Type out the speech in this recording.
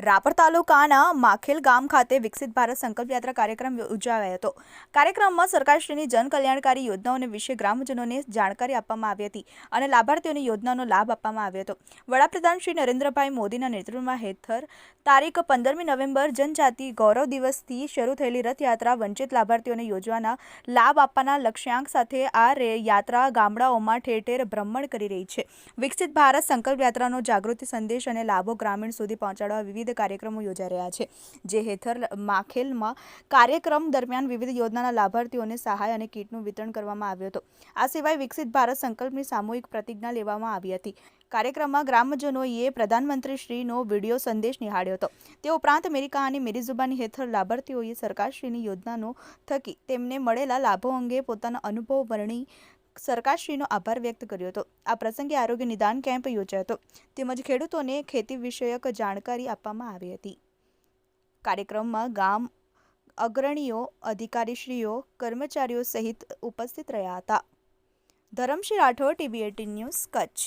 રાપર તાલુકાના માખેલ ગામ ખાતે વિકસિત ભારત સંકલ્પ યાત્રા કાર્યક્રમ ઉજવાયો હતો. કાર્યક્રમમાં સરકારશ્રીની જનકલ્યાણકારી યોજનાઓને વિશે ગ્રામજનોને જાણકારી આપવામાં આવી હતી અને લાભાર્થીઓને યોજનાનો લાભ આપવામાં આવ્યો હતો. વડાપ્રધાન શ્રી નરેન્દ્રભાઈ મોદીના નેતૃત્વમાં હેઠળ તારીખ પંદરમી નવેમ્બર જનજાતિ ગૌરવ દિવસથી શરૂ થયેલી રથયાત્રા વંચિત લાભાર્થીઓને યોજવાના લાભ આપવાના લક્ષ્યાંક સાથે આ રે યાત્રા ગામડાઓમાં ઠેર ઠેર ભ્રમણ કરી રહી છે. વિકસિત ભારત સંકલ્પ યાત્રાનો જાગૃતિ સંદેશ અને લાભો ગ્રામીણ સુધી પહોંચાડવા વિવિધ કાર્યક્રમો યોજાઈ રહ્યા છે, જે હેઠળ માખેલમાં કાર્યક્રમ દરમિયાન વિવિધ યોજનાના લાભાર્થીઓને સહાય અને કીટનું વિતરણ કરવામાં આવ્યું હતું. આ સિવાય વિકસિત ભારત સંકલ્પની સામૂહિક પ્રતિજ્ઞા લેવામાં આવી હતી. કાર્યક્રમમાં ગ્રામજનોએ પ્રધાનમંત્રીશ્રીનો વીડિયો સંદેશ નિહાળ્યો હતો. તે ઉપરાંત અમેરિકા અને મેરી જુબાની હેઠળ લાભાર્થીઓએ સરકારશ્રીની યોજનાનો થકી તેમને મળેલા લાભો અંગે પોતાના અનુભવ વર્ણી સરકારશ્રીનો આભાર વ્યક્ત કર્યો હતો. આ પ્રસંગે આરોગ્ય નિદાન કેમ્પ યોજાયો હતો. તેમજ ખેડૂતોને ખેતી વિષયક જાણકારી આપવામાં આવી હતી. કાર્યક્રમમાં ગામ અગ્રણીઓ, અધિકારીશ્રીઓ, કર્મચારીઓ સહિત ઉપસ્થિત રહ્યા હતા. Dharamshi Rathod TV eighteen news, Kutch.